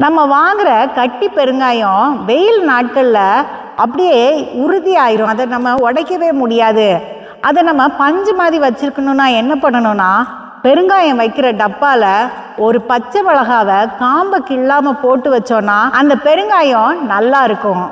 நம்ம வாங்குற கட்டி பெருங்காயம் வெயில் நாட்களில் அப்படியே உறுதி ஆயிரும் அதை நம்ம உடைக்கவே முடியாது. அதை நம்ம பஞ்சு மாதிரி வச்சுருக்கணும்னா என்ன பண்ணணும்னா பெருங்காயம் வைக்கிற டப்பாவில் ஒரு பச்சை மிளகாவை காம்பை கிள்ளாமல் போட்டு வச்சோன்னா அந்த பெருங்காயம் நல்லா இருக்கும்.